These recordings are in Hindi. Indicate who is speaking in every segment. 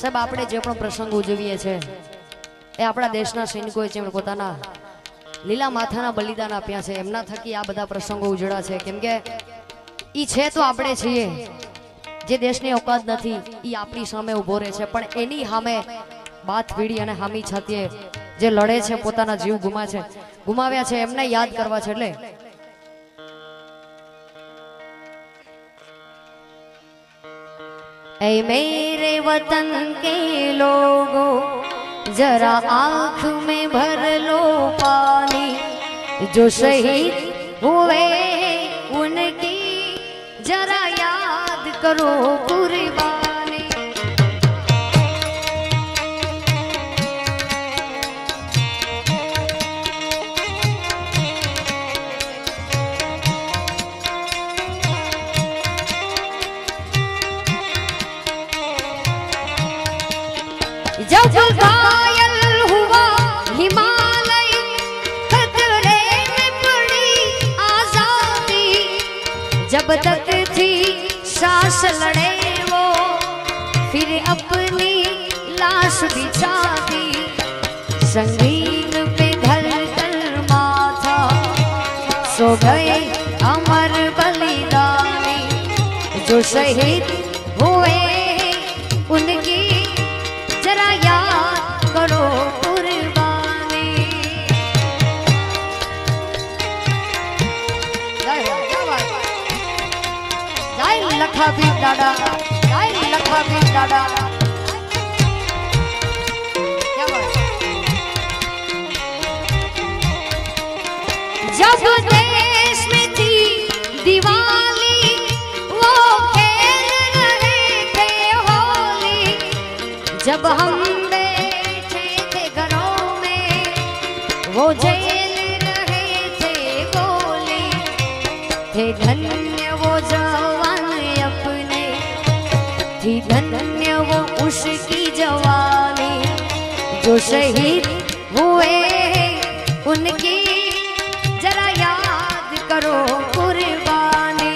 Speaker 1: સાહેબ, આપણે જે પણ પ્રસંગ ઉજવીએ છીએ એ આપણા દેશના સૈનિકોએ જેમણે પોતાના લીલા માથાના બલિદાન આપ્યા છે, એમના થકી આ બધા પ્રસંગો ઉજળા છે. કેમ કે એ છે તો આપણે છીએ, જે દેશની ઓકાત નથી એ આપણી સામે ઊભો રહે છે. પણ એની સામે બાથ પીડી અને હામી છાતીએ જે લડે છે, પોતાના જીવ ગુમા છે, ગુમાવ્યા છે, એમને યાદ કરવા છે. એટલે ऐ मेरे वतन के लोगों, जरा आँख में भर लो पानी। जो शहीद हुए उनकी जरा याद करो कुर्बानी। जब तक थी सांस लड़े वो, फिर अपनी लाश बिछा दी संगीन पे धर कर माथा, सो गए अमर बलिदानी। जो शहीद हुए જય લખાવી દાડા જય લખાવી દાડા क्या बात है? जब देश में थी दिवाली वो खेल रहे थे होली जब हम बैठे थे घरों में वो झेल रहे थे गोली थे धन्य वो जवान अपने थी धन्य वो उसकी जवानी, जो शहीद हुए उनकी जरा याद करो कुर्बानी।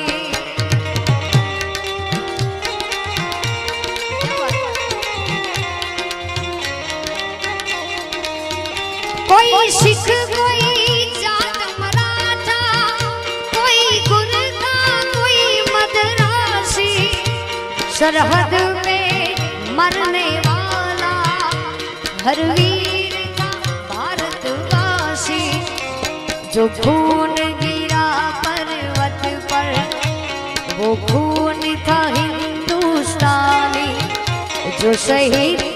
Speaker 1: कोई सिख कोई सरहद में मरने वाला हर वीर था भारतवासी, जो खून गिरा पर्वत पर, वो खून था हिंदुस्तानी, जो शहीद